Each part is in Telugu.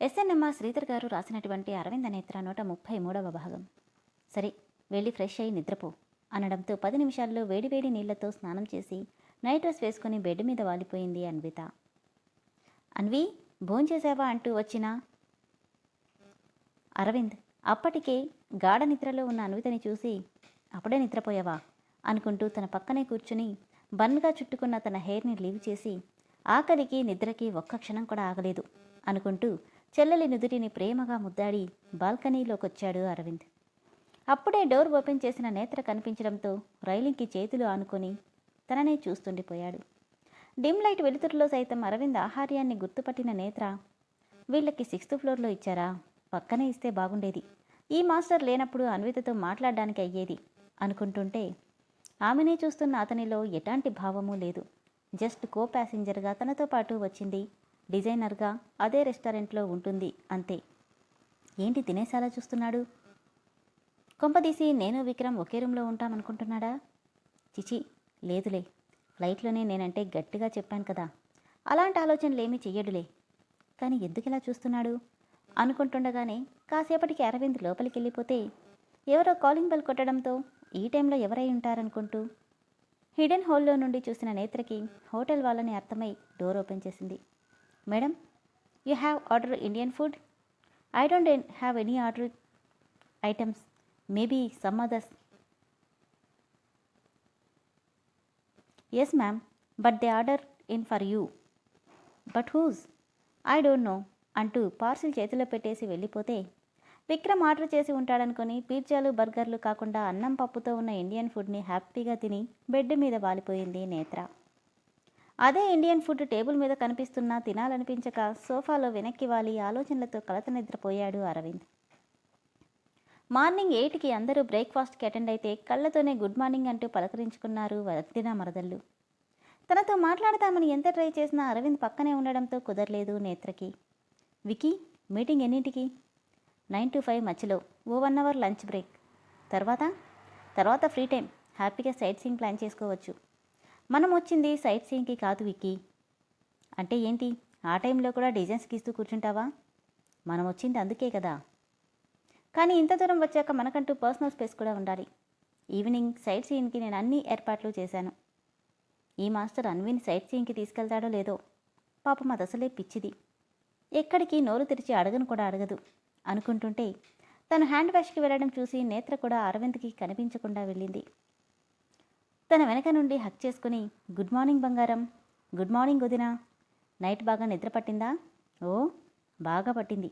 ఎస్ఎన్ఎంఆర్ శ్రీధర్ గారు రాసినటువంటి అరవింద నేత్ర నూట ముప్పై మూడవ భాగం. సరే వెళ్ళి ఫ్రెష్ అయి నిద్రపో అనడంతో పది నిమిషాల్లో వేడివేడి నీళ్ళతో స్నానం చేసి నైట్ డ్రెస్ వేసుకుని బెడ్ మీద వాలిపోయింది అన్విత. అన్వి భోంచేసావా అంటూ వచ్చిన? అరవింద్ అప్పటికే గాఢ నిద్రలో ఉన్న అన్వితని చూసి అప్పుడే నిద్రపోయావా? అనుకుంటూ తన పక్కనే కూర్చుని బన్గా చుట్టుకున్న తన హెయిర్ని లీవ్ చేసి ఆకలికి నిద్రకి ఒక్క క్షణం కూడా ఆగలేదు అనుకుంటూ చెల్లెలి నుదుటిని ప్రేమగా ముద్దాడి బాల్కనీలోకొచ్చాడు అరవింద్. అప్పుడే డోర్ ఓపెన్ చేసిన నేత్ర కనిపించడంతో రైలింగ్కి చేతులు ఆనుకొని తననే చూస్తుండిపోయాడు. డిమ్ లైట్ వెలుతురులో సైతం అరవింద్ ఆహార్యాన్ని గుర్తుపట్టిన నేత్ర వీళ్ళకి సిక్స్త్ ఫ్లోర్లో ఇచ్చారా? పక్కనే ఇస్తే బాగుండేది. ఈ మాస్టర్ లేనప్పుడు అన్వితతో మాట్లాడడానికి అయ్యేది అనుకుంటుంటే ఆమెనే చూస్తున్న అతనిలో ఎలాంటి భావమూ లేదు. జస్ట్ కో ప్యాసింజర్గా తనతో పాటు వచ్చింది డిజైనర్గా అదే రెస్టారెంట్లో ఉంటుంది అంతే. ఏంటి తినేసాలా చూస్తున్నాడు? కొంపదీసి నేను విక్రమ్ ఒకే రూమ్లో ఉంటామనుకుంటున్నాడా చిచి లేదులే. ఫ్లైట్లోనే నేనంటే గట్టిగా చెప్పాను కదా. అలాంటి ఆలోచనలేమి చెయ్యడులే. కానీ ఎందుకు ఇలా చూస్తున్నాడు? అనుకుంటుండగానే కాసేపటికి అరవింద్ లోపలికి వెళ్ళిపోతే ఎవరో కాలింగ్ బెల్ కొట్టడంతో ఈ టైంలో ఎవరై ఉంటారనుకుంటూ హిడెన్ హోల్లో నుండి చూసిన నేత్రకి హోటల్ వాళ్ళని అర్థమై డోర్ ఓపెన్ చేసింది. Madam you have order Indian food I don't have any order items maybe some others yes ma'am but they order in for you but whose I don't know అంటూ పార్సిల్ చేతిలో పెట్టేసి వెళ్ళిపోతే విక్రమ్ ఆర్డర్ చేసి ఉంటాడనుకుని పిజ్జాలు బర్గర్లు కాకుండా అన్నం పప్పుతో ఉన్న ఇండియన్ ఫుడ్ని హ్యాపీగా తిని బెడ్ మీద వాలిపోయింది నేత్ర. అదే ఇండియన్ ఫుడ్ టేబుల్ మీద కనిపిస్తున్నా తినాలనిపించక సోఫాలో వెనక్కి వాలి ఆలోచనలతో కలత నిద్రపోయాడు అరవింద్. మార్నింగ్ ఎయిట్కి అందరూ బ్రేక్ఫాస్ట్కి అటెండ్ అయితే కళ్ళతోనే గుడ్ మార్నింగ్ అంటూ పలకరించుకున్నారు వర్దిన మరదళ్ళు తనతో మాట్లాడతామని ఎంత ట్రై చేసినా అరవింద్ పక్కనే ఉండడంతో కుదరలేదు నేత్రకి. వికీ మీటింగ్ ఎన్నింటికి? నైన్ టు ఫైవ్ మధ్యలో. ఓ వన్ అవర్ లంచ్ బ్రేక్. తర్వాత? తర్వాత ఫ్రీ టైం. హ్యాపీగా సైట్ సీయింగ్ ప్లాన్ చేసుకోవచ్చు. మనం వచ్చింది సైట్ సీయింగ్కి కాదు విక్కీ. అంటే ఏంటి? ఆ టైంలో కూడా డిజైన్స్ గీస్తూ కూర్చుంటావా? మనం వచ్చింది అందుకే కదా. కానీ ఇంత దూరం వచ్చాక మనకంటూ పర్సనల్ స్పేస్ కూడా ఉండాలి. ఈవినింగ్ సైట్ సీయింగ్కి నేను అన్ని ఏర్పాట్లు చేశాను. ఈ మాస్టర్ అన్విని సైట్ సీయింగ్కి తీసుకెళ్తాడో లేదో? పాపం అది అసలే పిచ్చిది. ఎక్కడికి నోరు తెరిచి అడగను కూడా అడగదు. అనుకుంటుంటే తను హ్యాండ్ వాష్కి వెళ్ళడం చూసి నేత్ర కూడా అరవింద్కి కనిపించకుండా వెళ్ళింది. తన వెనక నుండి హక్ చేసుకుని గుడ్ మార్నింగ్ బంగారం. గుడ్ మార్నింగ్ వదినా. నైట్ బాగా నిద్ర పట్టిందా? ఓ బాగా పట్టింది.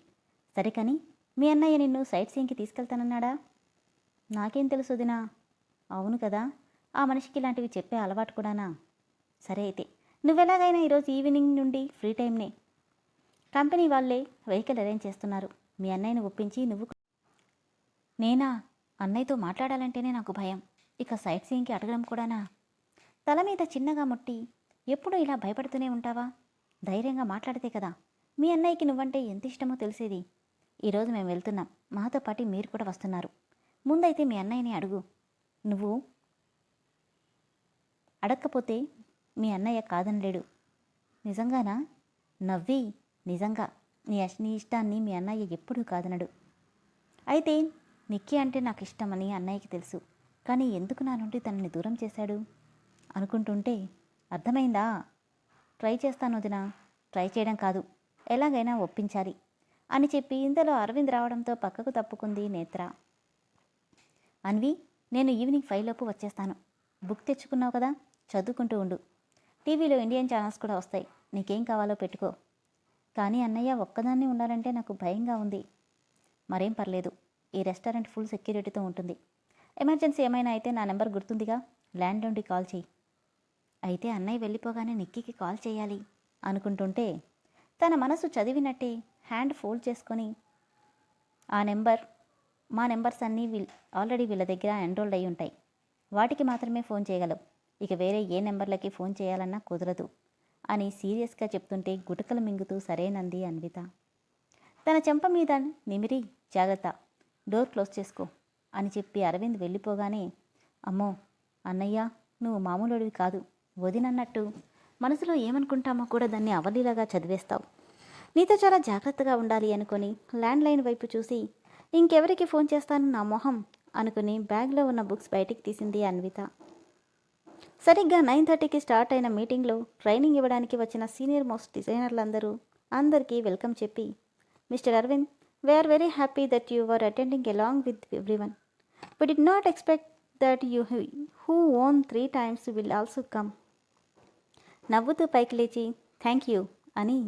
సరే కానీ మీ అన్నయ్య నిన్ను సైట్ సీయింగ్కి తీసుకెళ్తానన్నాడా? నాకేం తెలుసు వదినా. అవును కదా. ఆ మనిషికి ఇలాంటివి చెప్పే అలవాటు కూడానా? సరే అయితే. నువ్వెలాగైనా ఈరోజు ఈవినింగ్ నుండి ఫ్రీ టైంనే కంపెనీ వాళ్ళే వెహికల్ అరేంజ్ చేస్తున్నారు. మీ అన్నయ్యను ఒప్పించి నువ్వు నేనా? అన్నయ్యతో మాట్లాడాలంటేనే నాకు భయం. ఇక సైట్ సీయింగ్కి అడగడం కూడానా? తల మీద చిన్నగా ముట్టి ఎప్పుడూ ఇలా భయపడుతూనే ఉంటావా? ధైర్యంగా మాట్లాడితే కదా? మీ అన్నయ్యకి నువ్వంటే ఎంత ఇష్టమో తెలిసేది. ఈరోజు మేము వెళ్తున్నాం. మాతో పాటు మీరు కూడా వస్తున్నారు. ముందైతే మీ అన్నయ్యని అడుగు. నువ్వు? అడగకపోతే మీ అన్నయ్య కాదనలేడు. నిజంగానా? నవ్వి నిజంగా. నీ నీ ఇష్టాన్ని మీ అన్నయ్య ఎప్పుడూ కాదనడు. అయితే నిక్కి అంటే నాకు ఇష్టమని అన్నయ్యకి తెలుసు. కానీ ఎందుకు నా నుండి తనని దూరం చేశాడు? అనుకుంటుంటే అర్థమైందా? ట్రై చేస్తాను వదిన. ట్రై చేయడం కాదు. ఎలాగైనా ఒప్పించాలి అని చెప్పి ఇంతలో అరవింద్ రావడంతో పక్కకు తప్పుకుంది నేత్ర. అన్వి నేను ఈవినింగ్ ఫైవ్ లోపు వచ్చేస్తాను. బుక్ తెచ్చుకున్నావు కదా? చదువుకుంటూ ఉండు. టీవీలో ఇండియన్ ఛానల్స్ కూడా వస్తాయి. నీకేం కావాలో పెట్టుకో. కానీ అన్నయ్య ఒక్కదాన్ని ఉండాలంటే నాకు భయంగా ఉంది. మరేం పర్లేదు. ఈ రెస్టారెంట్ ఫుల్ సెక్యూరిటీతో ఉంటుంది. ఎమర్జెన్సీ ఏమైనా అయితే నా నెంబర్ గుర్తుందిగా? ల్యాండ్ నుండి కాల్ చేయి. అయితే అన్నయ్య వెళ్ళిపోగానే నిక్కీకి కాల్ చేయాలి అనుకుంటుంటే తన మనసు చదివినట్టే హ్యాండ్ ఫోల్డ్ చేసుకొని ఆ నెంబర్ మా నెంబర్స్ అన్నీ వీల్ ఆల్రెడీ వీళ్ళ దగ్గర ఎన్రోల్డ్ అయి ఉంటాయి. వాటికి మాత్రమే ఫోన్ చేయగలవు. ఇక వేరే ఏ నెంబర్లకి ఫోన్ చేయాలన్నా కుదరదు అని సీరియస్గా చెప్తుంటే గుటకలు మింగుతూ సరేనంది అన్విత. తన చెంప మీద నిమిరి జాగ్రత్త. డోర్ క్లోజ్ చేసుకో. అని చెప్పి అరవింద్ వెళ్ళిపోగానే అమ్మో అన్నయ్య నువ్వు మామూలుడివి కాదు వదినన్నట్టు. మనసులో ఏమనుకుంటామో కూడా దాన్ని అవలీలాగా చదివేస్తావు. నీతో చాలా జాగ్రత్తగా ఉండాలి అనుకొని ల్యాండ్లైన్ వైపు చూసి ఇంకెవరికి ఫోన్ చేస్తాను నా మొహం? అనుకుని బ్యాగ్లో ఉన్న బుక్స్ బయటికి తీసింది అన్విత. సరిగ్గా నైన్ థర్టీకి స్టార్ట్ అయిన మీటింగ్లో ట్రైనింగ్ ఇవ్వడానికి వచ్చిన సీనియర్ మోస్ట్ డిజైనర్లందరూ అందరికీ వెల్కమ్ చెప్పి mister Aravind we are very happy that you are attending along with everyone we did not expect that you who own three times will also come నవ్వుతూ పైకి లేచి థ్యాంక్ యూ అని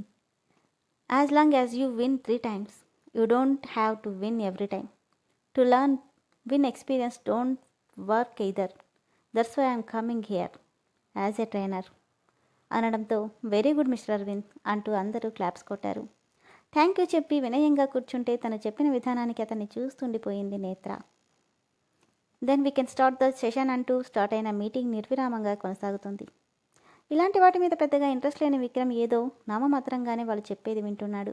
as long as you win three times you don't have to win every time to learn win experience don't work either that's why I'm coming here as a trainer అనడంతో వెరీ గుడ్ మిస్టర్ అరవింద్ అంటూ అందరూ క్లాప్స్ కొట్టారు. థ్యాంక్ యూ చెప్పి వినయంగా కూర్చుంటే తను చెప్పిన విధానానికి అతన్ని చూస్తుండిపోయింది Netra. Then we can start the session అంటూ స్టార్ట్ అయిన మీటింగ్ నిర్విరామంగా కొనసాగుతుంది. ఇలాంటి వాటి మీద పెద్దగా ఇంట్రెస్ట్ లేని విక్రమ్ ఏదో నామమాత్రంగానే వాళ్ళు చెప్పేది వింటున్నాడు.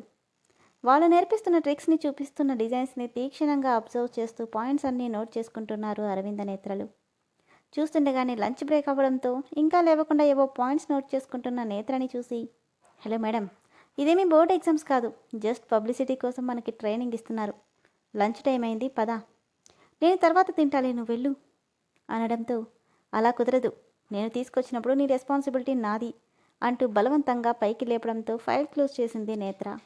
వాళ్ళు నేర్పిస్తున్న ట్రిక్స్ని చూపిస్తున్న డిజైన్స్ని తీక్షణంగా అబ్జర్వ్ చేస్తూ పాయింట్స్ అన్నీ నోట్ చేసుకుంటున్నారు అరవింద నేత్రలు. చూస్తుండగానే లంచ్ బ్రేక్ అవ్వడంతో ఇంకా లేవకుండా ఏవో పాయింట్స్ నోట్ చేసుకుంటున్న నేత్రని చూసి హలో మేడం ఇదేమీ బోర్డ్ ఎగ్జామ్స్ కాదు. జస్ట్ పబ్లిసిటీ కోసం మనకి ట్రైనింగ్ ఇస్తున్నారు. లంచ్ టైం అయింది పదా. నేను తర్వాత తింటాలే నువ్వు వెళ్ళు అనడంతో అలా కుదరదు. నేను తీసుకొచ్చినప్పుడు నీ రెస్పాన్సిబిలిటీ నాది అంటూ బలవంతంగా పైకి లేపడంతో ఫైల్ క్లోజ్ చేసింది నేత్ర.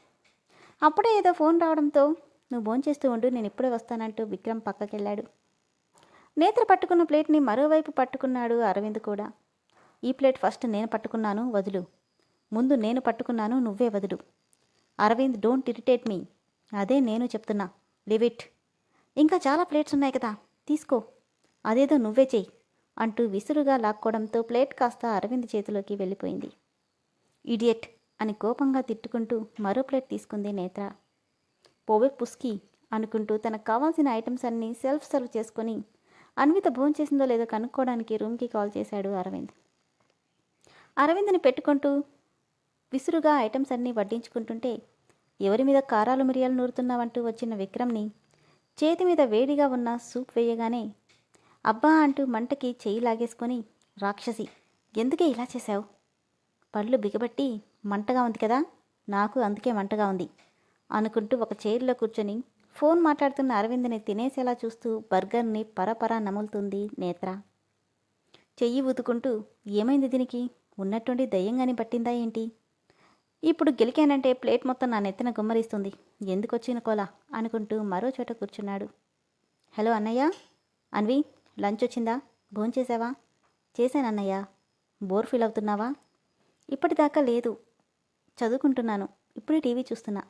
అప్పుడే ఏదో ఫోన్ రావడంతో నువ్వు భోంచేస్తూ ఉండు నేను ఇప్పుడే వస్తానంటూ విక్రమ్ పక్కకెళ్ళాడు. నేత్ర పట్టుకున్న ప్లేట్ని మరోవైపు పట్టుకున్నాడు అరవింద్ కూడా. ఈ ప్లేట్ ఫస్ట్ నేను పట్టుకున్నాను వదులు. ముందు నేను పట్టుకున్నాను నువ్వే వదులు. Aravind don't irritate me. అదే నేను చెప్తున్నా. Leave it. ఇంకా చాలా ప్లేట్స్ ఉన్నాయి కదా తీసుకో. అదేదో నువ్వే చేయి అంటూ విసురుగా లాక్కోవడంతో ప్లేట్ కాస్త అరవింద్ చేతిలోకి వెళ్ళిపోయింది. ఇడియట్ అని కోపంగా తిట్టుకుంటూ మరో ప్లేట్ తీసుకుంది నేత్ర. పోవే పుస్కి అనుకుంటూ తనకు కావాల్సిన ఐటమ్స్ అన్నీ సెల్ఫ్ సర్వ్ చేసుకొని అన్విత భోంచేసిందో లేదో కనుక్కోవడానికి రూమ్కి కాల్ చేశాడు అరవింద్. అరవింద్ని పెట్టుకుంటూ విసురుగా ఐటమ్స్ అన్నీ వడ్డించుకుంటుంటే ఎవరి మీద కారాలు మిరియాలు నూరుతున్నావంటూ వచ్చిన విక్రమ్ని చేతి మీద వేడిగా ఉన్న సూప్ వేయగానే అబ్బా అంటూ మంటకి చెయ్యి లాగేసుకొని రాక్షసి ఎందుకే ఇలా చేశావు? పళ్ళు బిగబట్టి మంటగా ఉంది కదా నాకు అందుకే మంటగా ఉంది అనుకుంటూ ఒక చైర్లో కూర్చొని ఫోన్ మాట్లాడుతున్న అరవింద్ని తినేసేలా చూస్తూ బర్గర్ని పరపరా నములుతుంది నేత్ర. చెయ్యి ఊతుకుంటూ ఏమైంది దీనికి? ఉన్నట్టుండి దయ్యంగాని పట్టిందా ఏంటి? ఇప్పుడు గెలికానంటే ప్లేట్ మొత్తం నా నెత్తిన గుమ్మరిస్తుంది. ఎందుకు వచ్చిన కోలా? అనుకుంటూ మరో చోట కూర్చున్నాడు. హలో అన్నయ్య? అన్వి లంచ్ వచ్చిందా? భోంచేసావా చేశాను అన్నయ్య. బోర్ ఫీల్ అవుతున్నావా? ఇప్పటిదాకా లేదు. చదువుకుంటున్నాను. ఇప్పుడే టీవీ చూస్తున్నా.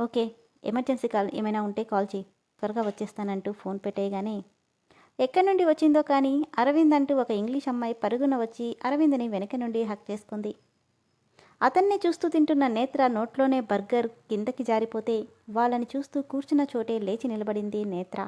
ఓకే ఎమర్జెన్సీ కాల్ ఏమైనా ఉంటే కాల్ చేయి. త్వరగా వచ్చేస్తానంటూ ఫోన్ పెట్టేయగానే ఎక్కడి నుండి వచ్చిందో కానీ అరవింద్ అంటూ ఒక ఇంగ్లీష్ అమ్మాయి పరుగున వచ్చి అరవింద్ని వెనక నుండి హక్ చేసుకుంది. అతన్ని చూస్తూ తింటున్న నేత్ర నోట్లోనే బర్గర్ కిందకి జారిపోతే వాళ్ళని చూస్తూ కూర్చున్న చోటే లేచి నిలబడింది నేత్ర.